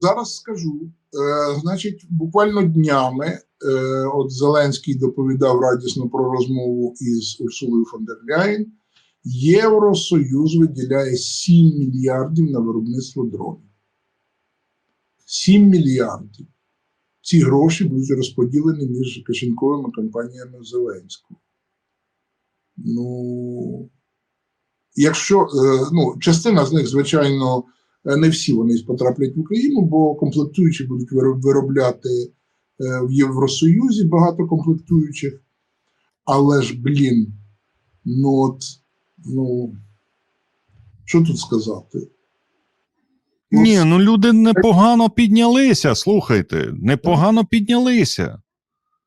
Зараз скажу. Е, значить, буквально днями е, от Зеленський доповідав радісно про розмову із Урсулою фон дер Ляєн. Євросоюз виділяє 7 мільярдів на виробництво дронів. 7 мільярдів. Ці гроші будуть розподілені між кишеньковими компаніями Зеленського. Ну, якщо е, ну, частина з них, звичайно, не всі вони потраплять в Україну, бо комплектуючі будуть виробляти е, в Євросоюзі багато комплектуючих. Але ж, блін, ну от, ну, що тут сказати? Ну, Ні, ну люди непогано піднялися. Слухайте, непогано піднялися.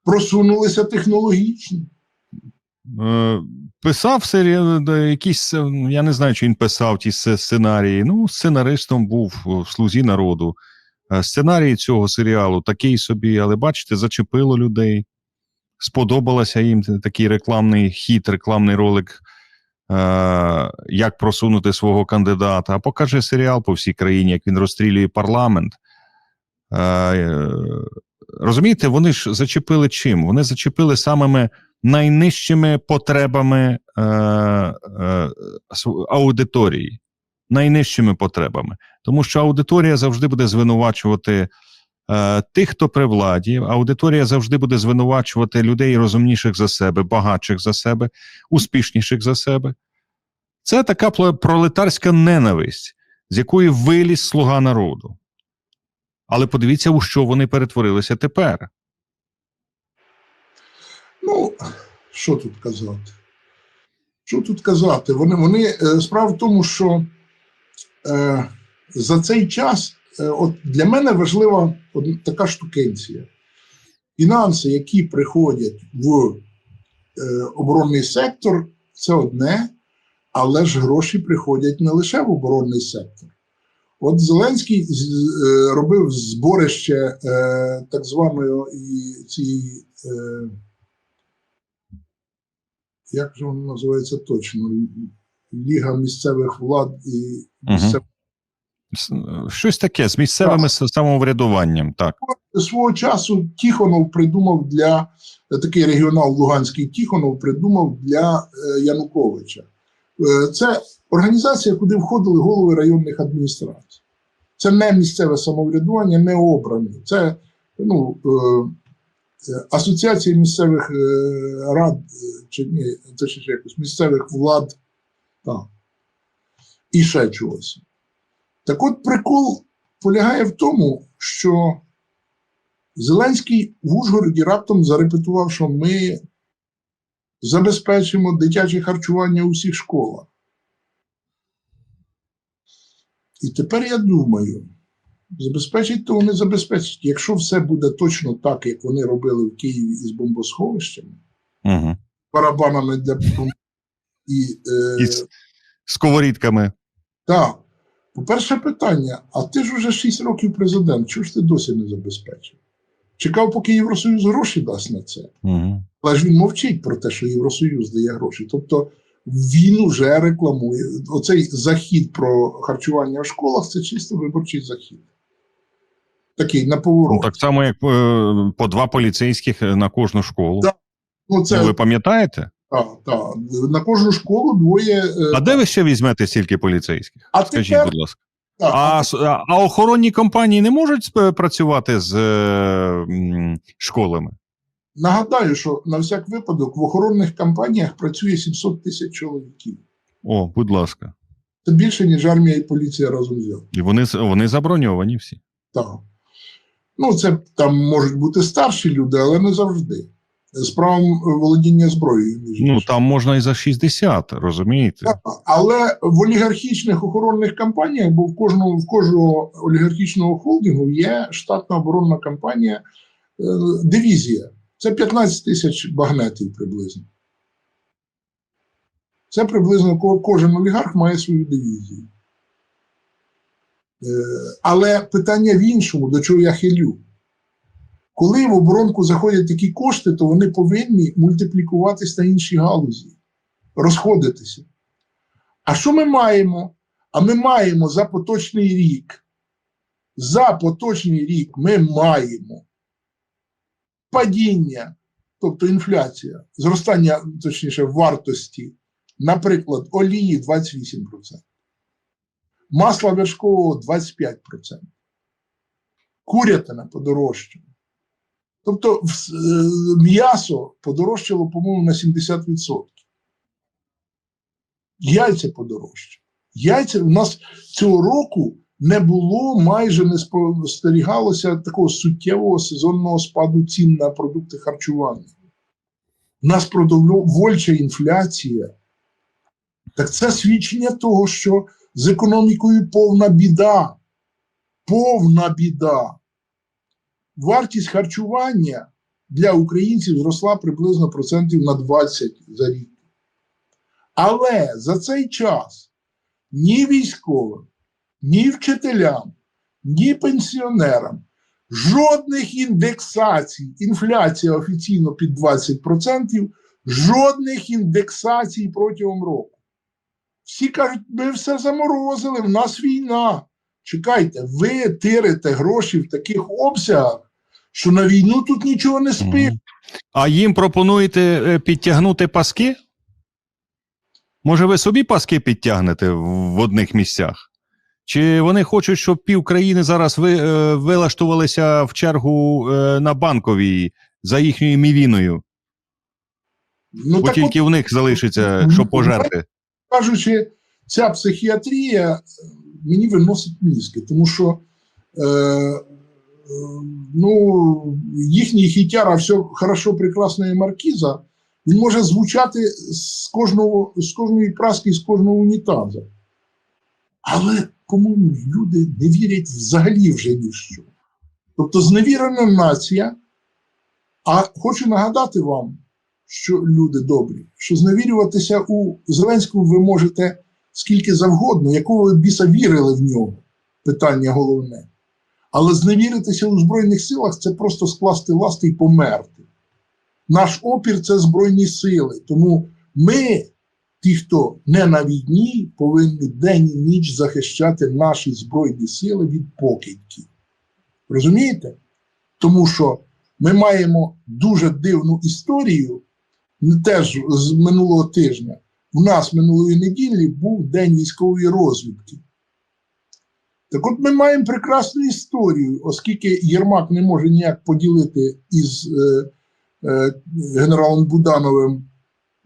Просунулися технологічно. Е, писав якісь, е, я не знаю, чи він писав ті сценарії. Ну, сценаристом був в слузі народу. Е, Сценарій цього серіалу такий собі, але бачите, зачепило людей. Сподобалося їм такий рекламний хід, рекламний ролик, е, як просунути свого кандидата. А покаже серіал по всій країні, як він розстрілює парламент. Е, е, розумієте, вони ж зачепили чим? Вони зачепили самими найнижчими потребами е, е, аудиторії. Найнижчими потребами. Тому що аудиторія завжди буде звинувачувати е, тих, хто при владі. Аудиторія завжди буде звинувачувати людей розумніших за себе, багатших за себе, успішніших за себе. Це така пролетарська ненависть, з якої виліз слуга народу. Але подивіться, у що вони перетворилися тепер. Ну, що тут казати? Що тут казати? Вони, вони е, справа в тому, що е, за цей час е, от для мене важлива одна така штукенція. Фінанси, які приходять в е, оборонний сектор, це одне, але ж гроші приходять не лише в оборонний сектор. От Зеленський е, робив зборище е, так званої цієї. Е, як же воно називається точно? Ліга місцевих влад і місцевих Щось таке з місцевими с- самоврядуванням, так. свого часу Тіхонов придумав для е, такий регіонал Луганський Тіхонов придумав для е, Януковича. Е, Це організація, куди входили голови районних адміністрацій. Це не місцеве самоврядування, не обрані. Це ну, е, асоціація місцевих е, рад, е, чи ні, ще якось місцевих влад. Так. І ще чогось. Так от прикол полягає в тому, що Зеленський в Ужгороді раптом зарепетував, що ми забезпечимо дитяче харчування у всіх школах. І тепер я думаю, забезпечить то вони забезпечать. Якщо все буде точно так, як вони робили в Києві із бомбосховищами, Угу. барабанами для і, е, І з сковорідками. так. По-перше, питання: а ти ж уже 6 років президент, чого ж ти досі не забезпечив? Чекав, поки Євросоюз гроші дасть на це. Угу. Але ж він мовчить про те, що Євросоюз дає гроші. Тобто він уже рекламує. Оцей захід про харчування в школах це чисто виборчий захід. Такий на Ну, поворот. так само, як е, по два поліцейських е, на кожну школу. Так. Ну, це Ну, ви пам'ятаєте? та, та. на кожну школу двоє. е, А де ви ще візьмете стільки поліцейських? А Скажіть, тепер- будь ласка. та, А, с- а, а охоронні компанії не можуть працювати з е, м, школами? Нагадаю, що на всяк випадок в охоронних компаніях працює 700 тисяч чоловіків. О, будь ласка. Це більше, ніж армія і поліція разом взяли. І вони, вони заброньовані всі. Так. Ну, це там можуть бути старші люди, але не завжди. З правом володіння зброєю. Ну, там можна і за 60, розумієте? Так, але в олігархічних охоронних компаніях, бо в кожного в кожного олігархічного холдингу є штатна оборонна компанія, е, дивізія. Це 15 тисяч багнетів приблизно. Це приблизно кожен олігарх має свою дивізію. Е, Але питання в іншому, до чого я хилю. Коли в оборонку заходять такі кошти, то вони повинні мультиплікуватись на інші галузі, розходитися. А що ми маємо? А ми маємо за поточний рік за поточний рік ми маємо падіння, тобто інфляція, зростання, точніше, вартості, наприклад, олії 28%, масла вершкового 25%, курятина подорожчала. Тобто е, м'ясо подорожчало, по-моєму, на 70%. Яйця подорожчали. Яйця в нас цього року не було, майже не спостерігалося такого суттєвого сезонного спаду цін на продукти харчування. У нас продовольча інфляція. Так це свідчення того, що з економікою повна біда. Повна біда. Вартість харчування для українців зросла приблизно процентів на 20 за рік. Але за цей час ні військовим, ні вчителям, ні пенсіонерам жодних індексацій, інфляція офіційно під 20%, жодних індексацій протягом року. Всі кажуть, ми все заморозили, в нас війна. Чекайте, ви тирите гроші в таких обсягах, що на війну тут нічого не спить. А їм пропонуєте е, підтягнути паски? Може, ви собі паски підтягнете в одних місцях? Чи вони хочуть, щоб пів країни зараз ви, е, вилаштувалися в чергу е, на банковій за їхньою мівіною? Ну, Бо так тільки в них залишиться, що пожерти. Кажучи, ця психіатрія е, мені виносить мізки, тому що е, е, ну, їхній хітяра все хорошо, прекрасно і маркіза, він може звучати з кожного, з кожної праски, з кожного унітаза. Але, по-моєму, люди не вірять взагалі вже ні в що. Тобто зневірена нація. А хочу нагадати вам, що люди добрі, що зневірюватися у Зеленського ви можете скільки завгодно, якого ви біса вірили в нього, питання головне. Але зневіритися у Збройних силах це просто скласти ласти і померти. Наш опір це Збройні сили. Тому ми, ті, хто не на війні, повинні день і ніч захищати наші Збройні сили від покидьків. Розумієте? Тому що ми маємо дуже дивну історію, теж з минулого тижня. У нас минулої неділі був День військової розвідки. Так от ми маємо прекрасну історію, оскільки Єрмак не може ніяк поділити із е, е, генералом Будановим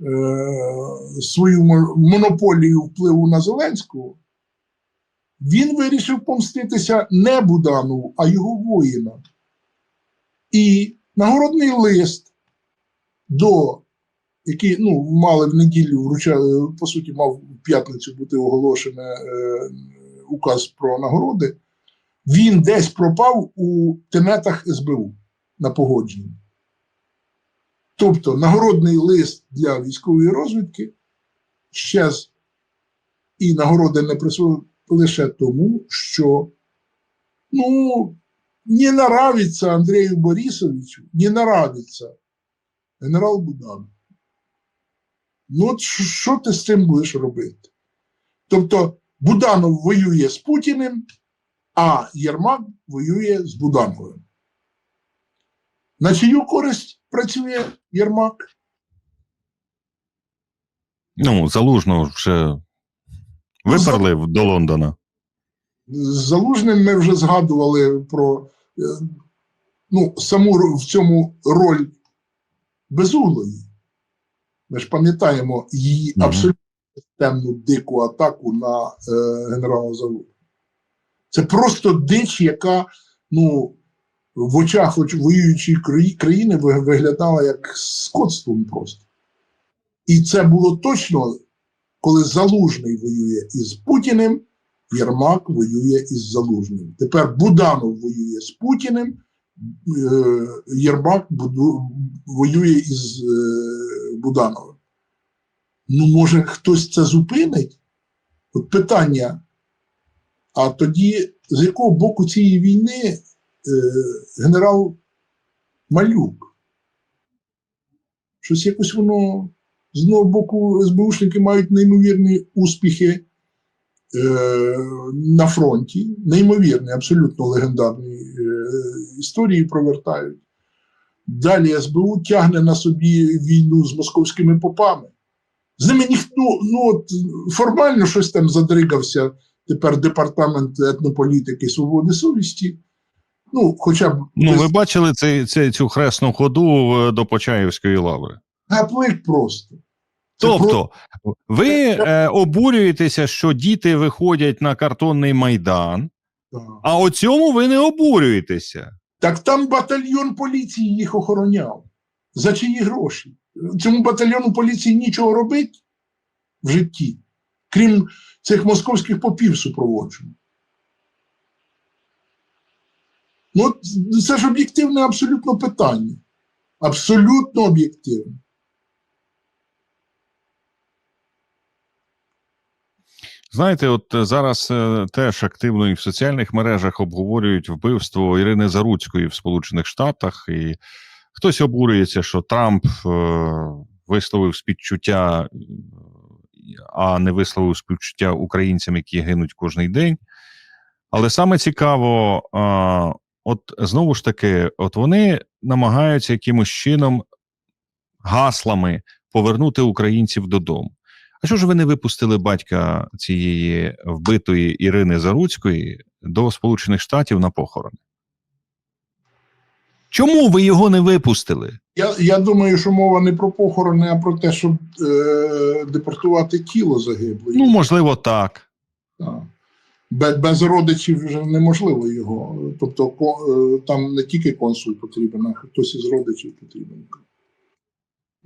е, свою монополію впливу на Зеленського, він вирішив помститися не Буданову, а його воїнам. І нагородний лист, до, який ну, мали в неділю вручали, по суті, мав в п'ятницю бути оголошений е, указ про нагороди, він десь пропав у тенетах СБУ на погодженні. Тобто нагородний лист для військової розвідки щез і нагороди не присвоїли лише тому, що ну, не нравится Андрею Борисовичу, не нравится генерал Буданов. Ну, от що- ти з цим будеш робити? Тобто Буданов воює з Путіним, а Єрмак воює з Будановим. На чию користь працює Єрмак? Ну, залужно вже виперли в- до Лондона. З Залужним ми вже згадували про е, ну, саму в цьому роль безуглої. Ми ж пам'ятаємо її абсолютно темну дику атаку на е, генерала Залужного. Це просто дич, яка ну, в очах хоч воюючої країни виглядала як скотством просто. І це було точно, коли Залужний воює із Путіним, Єрмак воює із Залужним. Тепер Буданов воює з Путіним, е, Єрмак воює із е, Будановим. Ну, може, хтось це зупинить? От питання. А тоді, з якого боку цієї війни е, генерал Малюк? Щось якось воно з одного боку СБУшники мають неймовірні успіхи е, на фронті, неймовірні, абсолютно легендарні е, історії провертають. Далі СБУ тягне на собі війну з московськими попами. З ними ніхто ну, от, формально щось там задригався тепер департамент етнополітики свободи совісті. Ну, хоча б Ну, без- ви бачили цей, цей, цю хресну ходу е, до Почаївської лаври. гаплик просто. Це Тобто, ви е, обурюєтеся, що діти виходять на картонний майдан, просто- а о цьому ви не обурюєтеся. Так там батальйон поліції їх охороняв. За чиї гроші? Цьому батальйону поліції нічого робить в житті, крім цих московських попів супроводження. Ну, це ж об'єктивне абсолютно питання. Абсолютно об'єктивне. Знаєте, от е, зараз е, теж активно і в соціальних мережах обговорюють вбивство Ірини Заруцької в Сполучених Штатах, і хтось обурюється, що Трамп е, висловив співчуття, а не висловив співчуття українцям, які гинуть кожний день. Але саме цікаво, от знову ж таки, от вони намагаються якимось чином гаслами повернути українців додому. А що ж ви не випустили батька цієї вбитої Ірини Заруцької до Сполучених Штатів на похорони? Чому ви його не випустили? Я, я думаю, що мова не про похорони, а про те, щоб е, депортувати тіло загиблої. Ну, можливо, так. Так. Без, без родичів вже неможливо його. Тобто, ко- е, там не тільки консул потрібен, а хтось із родичів потрібен.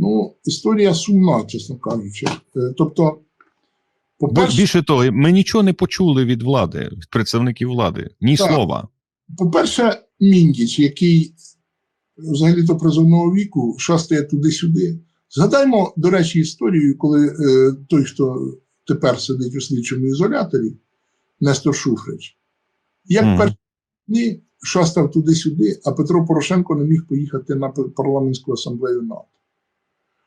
Ну, історія сумна, чесно кажучи. Е, Тобто, по-перше, більше того, ми нічого не почули від влади, від представників влади. Ні Так. слова. по-перше, Міндіч, який взагалі-то призовного віку шастає туди-сюди. Згадаймо, до речі, історію, коли е, той, хто тепер сидить у слідчому ізоляторі, Нестор Шуфрич, як Мгм. перші дні шастав туди-сюди, а Петро Порошенко не міг поїхати на парламентську асамблею НАТО.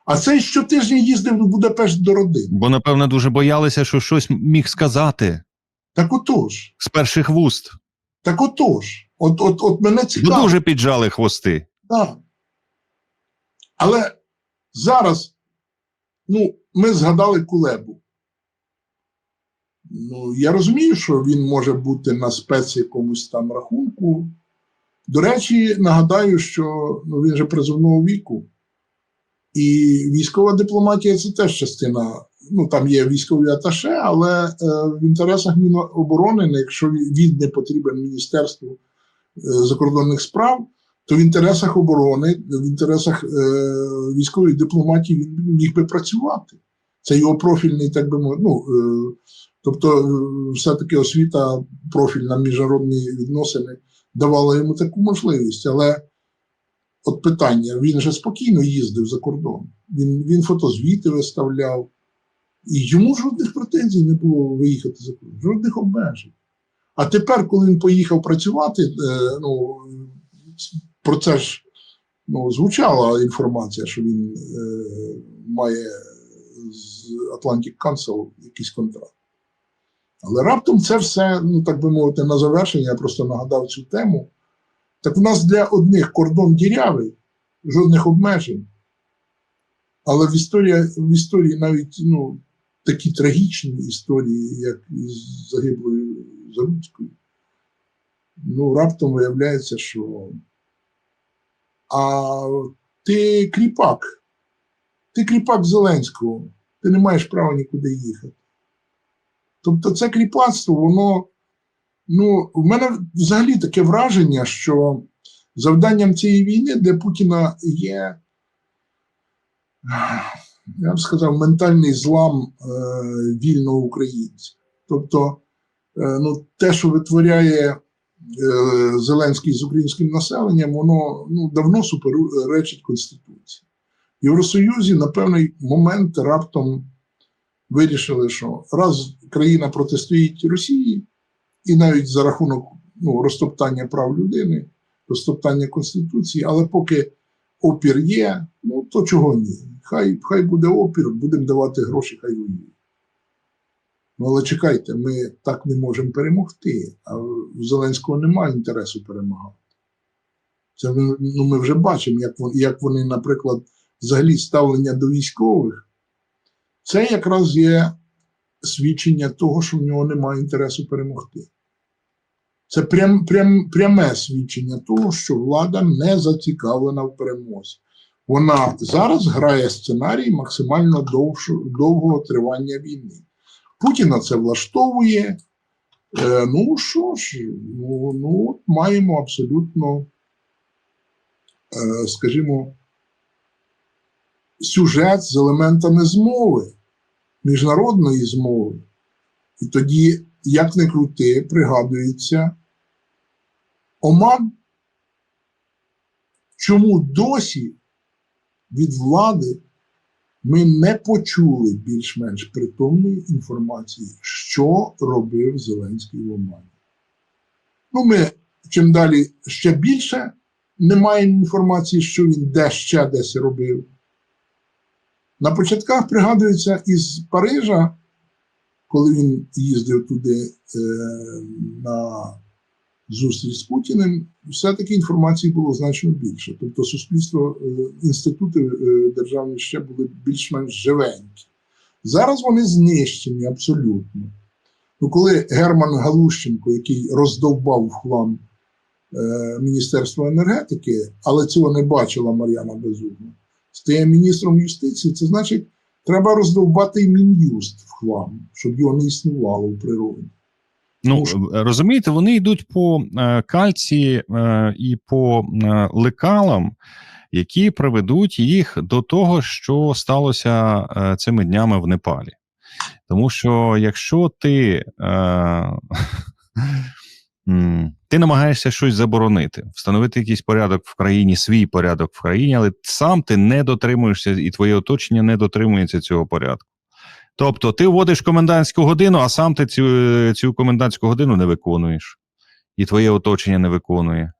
А цей щотижня їздив в Будапешт до родини. Бо, напевно, дуже боялися, що щось міг сказати Так отож, з перших вуст. так отож, от, от, от мене Бо цікаво. дуже піджали хвости. Так. Але зараз, ну, ми згадали Кулебу. Ну, я розумію, що він може бути на спец якомусь там рахунку. До речі, нагадаю, що ну, він же призовного віку. І військова дипломатія це теж частина. Ну, там є військові аташе, але е, в інтересах Міноборони, якщо він не потрібен Міністерству е, закордонних справ, то в інтересах оборони, в інтересах е, військової дипломатії він міг би працювати. Це його профільний, так би мовити. Ну, е, тобто, е, все-таки освіта профільна міжнародні відносини давала йому таку можливість. Але от питання: він же спокійно їздив за кордон. Він, він фотозвіти виставляв, і йому жодних претензій не було виїхати за кордон, жодних обмежень. А тепер, коли він поїхав працювати, е, ну, про це ж ну, звучала інформація, що він е, має з Atlantic Council якийсь контракт. Але раптом це все, ну так би мовити, на завершення, я просто нагадав цю тему. Так в нас для одних кордон дірявий, жодних обмежень. Але в історії, в історії навіть ну, такі трагічні історії, як із загиблою Заруцькою, ну, раптом виявляється, що а ти кріпак, ти кріпак Зеленського, ти не маєш права нікуди їхати. Тобто це кріпацтво, воно, ну, в мене взагалі таке враження, що завданням цієї війни для Путіна є, я б сказав, ментальний злам е, вільного українця. Тобто, е, ну, те, що витворяє е, Зеленський з українським населенням, воно ну, давно суперечить Конституції. В Євросоюзі на певний момент раптом вирішили, що раз країна протистоїть Росії, і навіть за рахунок ну, розтоптання прав людини, розтоптання Конституції, але поки опір є, ну то чого ні? Хай, хай буде опір, будемо давати гроші, хай воює. Ну, але чекайте, ми так не можемо перемогти. А в Зеленського немає інтересу перемагати. Це ну, ми вже бачимо, як як вони, наприклад, взагалі ставлення до військових. Це якраз є свідчення того, що в нього немає інтересу перемогти. Це прям, прям, пряме свідчення того, що влада не зацікавлена в перемозі. Вона зараз грає сценарій максимально довшо, довгого тривання війни. Путіна це влаштовує. Е, ну що ж, ну, ну, маємо абсолютно, е, скажімо, сюжет з елементами змови, міжнародної змови. І тоді, як не крути, пригадується Оман. Чому досі від влади ми не почули більш-менш притомної інформації, що робив Зеленський в Омані? Ну, ми чим далі ще більше не маємо інформації, що він де ще десь робив. На початках пригадується із Парижа, коли він їздив туди е, на зустріч з Путіним, все-таки інформації було значно більше. Тобто суспільство, е, інститути е, державні ще були більш-менш живенькі. Зараз вони знищені абсолютно. Ну, коли Герман Галущенко, який роздовбав в хлам е, Міністерство енергетики, але цього не бачила Мар'яна Безугна, стає міністром юстиції, це значить, треба роздовбати і мін'юст в хлам, щоб його не існувало в природі. Ну е, розумієте, вони йдуть по е, кальції е, і по е, лекалам, які приведуть їх до того, що сталося е, цими днями в Непалі. Тому що якщо ти, е, ти намагаєшся щось заборонити, встановити якийсь порядок в країні, свій порядок в країні, але сам ти не дотримуєшся, і твоє оточення не дотримується цього порядку. Тобто ти вводиш комендантську годину, а сам ти цю, цю комендантську годину не виконуєш, і твоє оточення не виконує.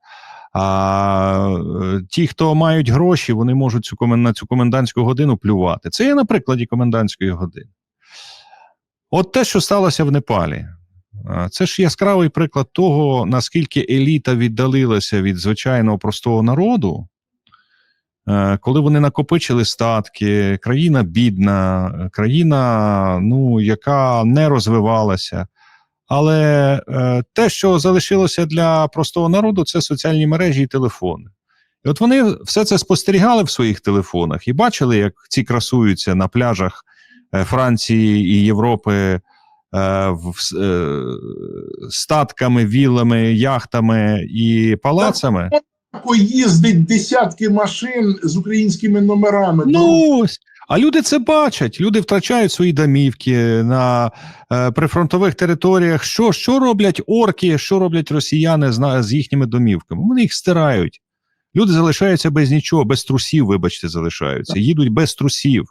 А е, ті, хто мають гроші, вони можуть цю на цю комендантську годину плювати. Це є на прикладі комендантської години. От те, що сталося в Непалі, це ж яскравий приклад того, наскільки еліта віддалилася від звичайного простого народу, Е, коли вони накопичили статки, країна бідна, країна, ну, яка не розвивалася. Але е, те, що залишилося для простого народу, це соціальні мережі і телефони. І от вони все це спостерігали в своїх телефонах і бачили, як ці красуються на пляжах е, Франції і Європи статками, вілами, яхтами і палацами. Поїздить десятки машин з українськими номерами. Ну ось. А люди це бачать. Люди втрачають свої домівки на е, прифронтових територіях. Що, що роблять орки, що роблять росіяни з, з їхніми домівками? Вони їх стирають. Люди залишаються без нічого, без трусів, вибачте, залишаються. Їдуть без трусів,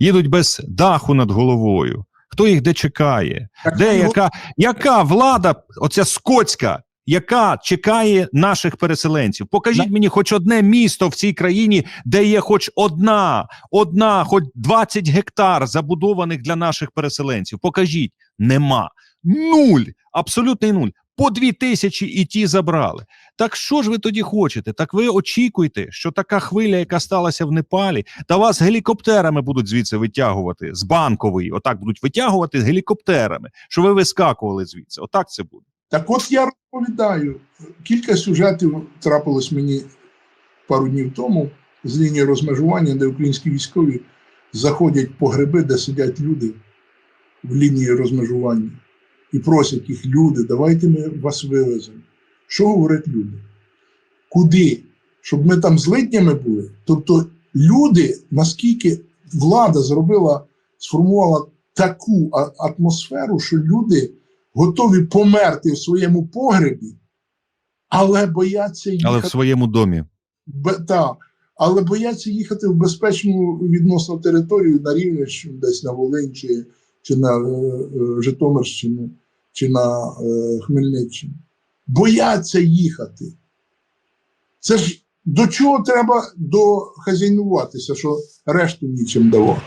їдуть без даху над головою. Хто їх де чекає? Так, Де ну, яка, яка влада, оця скотська, яка чекає наших переселенців? Покажіть мені хоч одне місто в цій країні, де є хоч одна, одна, хоч 20 гектар забудованих для наших переселенців. Покажіть, нема. Нуль, абсолютний нуль. По дві тисячі і ті забрали. Так що ж ви тоді хочете? Так ви очікуйте, що така хвиля, яка сталася в Непалі, та вас гелікоптерами будуть звідси витягувати з банкової. Отак будуть витягувати з гелікоптерами, що ви вискакували звідси. Отак це буде. Так от я розповідаю. Кілька сюжетів трапилось мені пару днів тому з лінії розмежування, де українські військові заходять по гриби, де сидять люди в лінії розмежування, і просять їх, люди, давайте ми вас вивеземо. Що говорять люди? Куди? Щоб ми там злиднями були? Тобто люди, наскільки влада зробила, сформувала таку атмосферу, що люди готові померти в своєму погребі, але бояться їхати, Але в своєму домі. бе- та, але бояться їхати в безпечну відносно територію на Рівненщину, десь на Волинь, чи, чи на е, е, Житомирщину, чи на е, Хмельниччину. Бояться їхати. Це ж до чого треба дохазяйнуватися, що решту нічим давати.